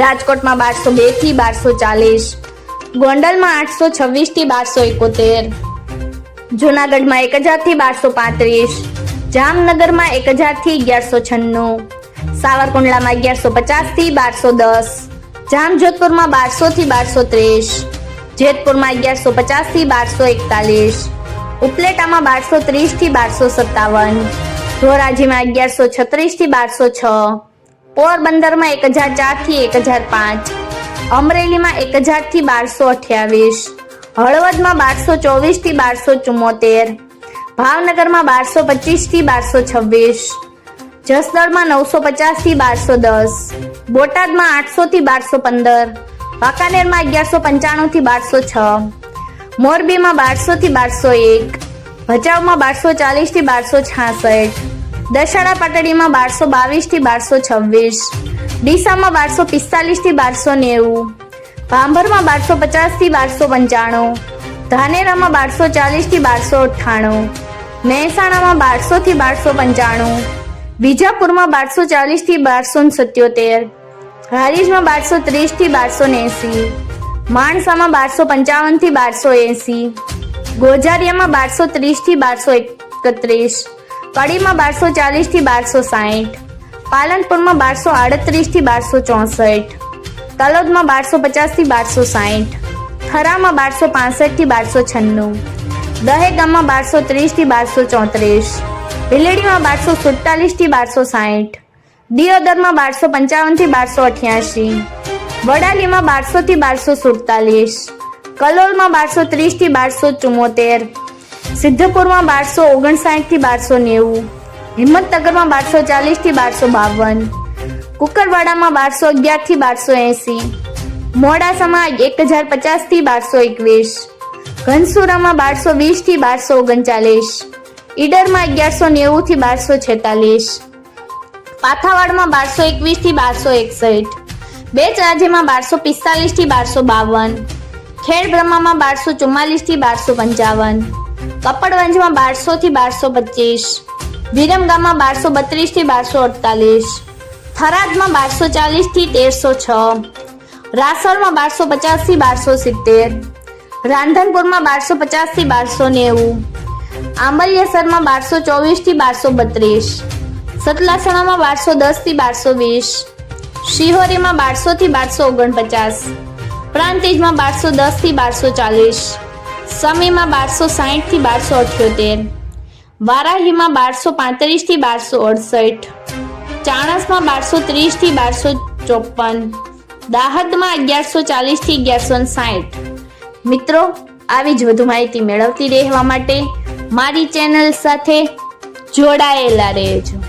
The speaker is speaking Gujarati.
રાજકોટમાં બારસો બેથી બારસો ચાલીસ, ગોંડલમાં આઠસો છવ્વીસથી બારસો એકોતેર, જુનાગઢમાં એક હજારથી બારસો પાંત્રીસ, જામનગરમાં એક હજારથી અગિયારસો છન્નું, સાવરકુંડલામાં અગિયારસો પચાસથી બારસો દસ, જામજોધપુરમાં બારસો થી બારસો ત્રીસ, જેતપુરમાં અગિયારસો પચાસથી બારસો એકતાલીસ, ઉપલેટામાં બારસો ત્રીસથી બારસો સત્તાવન, ધોરાજીમાં અગિયારસો છત્રીસથી બારસો છ પોરબંદરમાં એક હજાર ચારથી એક હજાર પાંચ. અમરેલીમાં એક હજારથી બારસો અઠ્યાવીસ. હળવદમાં બારસો ચોવીસથી બારસો ચુમ્મોતેર. ભાવનગરમાં બારસો પચીસથી બારસો છવ્વીસ. જસદણમાં નવસો પચાસથી બારસો દસ. બોટાદમાં આઠસો થી બારસો પંદર. વાંકાનેરમાં અગિયારસો પંચાણું થી બારસો છ. મોરબીમાં બારસો થી બારસો એક. ભચાઉમાં બારસો ચાલીસથી બારસો છાસઠ. દશાડા પાટડીમાં બારસો બાવીસથી બારસો છવ્વીસ, ડીસામાં બારસો પિસ્તાલીસથી બારસો નેવું, ભાંભરમાં બારસો પચાસથી બારસો પંચાણું, ધાનેરામાં બારસો ચાલીસથી બારસો અઠ્ઠાણું, મહેસાણામાં બારસો થી બારસો પંચાણું, વિજાપુરમાં બારસો ચાલીસથી બારસો સત્યોતેર, હારીજમાં બારસો ત્રીસથી બારસો એંસી માણસામાં બારસો પંચાવનથી બારસો એંસી, ગોજારિયામાં બારસો ત્રીસથી બારસો એકત્રીસ કડીમાં બારસો ચાલીસથી બારસો સાહીઠ. પાલનપુરમાં બારસો આડત્રીસથી બારસો ચોસઠ. તલોદમાં બારસો પચાસથી બારસો સાહીઠ. થરામાં બારસો પાસઠથી બારસો છન્નું. દહેગામમાં બારસો ત્રીસથી બારસો ચોત્રીસ. ભીલડીમાં બારસો સુડતાલીસથી બારસો સાહીઠ. દિયોદરમાં બારસો પંચાવનથી બારસો અઠ્યાસી. વડાલીમાં બારસો થી બારસો સુડતાલીસ. કલોલમાં બારસો ત્રીસથી બારસો ચુમ્મોતેર. સિદ્ધપુરમાં બારસો ઓગણસાઠથી બારસો નેવું, હિંમતનગરમાં બારસો ચાલીસથી બારસો બાવન, કુકરવાડામાં બારસો અગિયારથી બારસો એંસી, મોડાસામાં એક હજાર પચાસથી બારસો એકવીસ, ઘનસુરામાં બારસો વીસથી બારસો ઓગણચાલીસ, ઈડરમાં અગિયારસો નેવું થી બારસો છેતાલીસ, પાથાવાડમાં બારસો એકવીસથી બારસો એકસઠ બેચ રાજ્યમાં બારસો પિસ્તાલીસથી બારસો બાવન ખેડ બ્રહ્મામાં બારસો ચુમ્માલીસથી બારસો પંચાવન કપડવંજમાં બારસો થી બારસો પચીસ, વિરમગામમાં બારસો બત્રીસથી બારસો અડતાલીસ, થરાદમાં બારસો ચાલીસથી તેરસો છ રાસોલમાં બારસો પચાસથી બારસો સિત્તેર, રાંધનપુરમાં બારસો પચાસથી બારસો નેવું, આંબલિયાસરમાં બારસો ચોવીસથી બારસો બત્રીસ, સતલાસણામાં બારસો દસથી બારસો વીસ, શિહોરીમાં બારસો થી બારસો ઓગણપચાસ, પ્રાંતિજમાં બારસો દસથી બારસો ચાલીસ સમીમાં બારસો સાહીઠથી બારસો અઠ્યોતેર. વારાહીમાં બારસો પાંત્રીસથી બારસો અડસઠ. ચાણસમાં બારસો ત્રીસથી બારસો ચોપન દાહદમાં અગિયારસો ચાલીસથી અગિયારસો સાઠ મિત્રો, આવી જ વધુ માહિતી મેળવતી રહેવા માટે મારી ચેનલ સાથે જોડાયેલા રહેજો.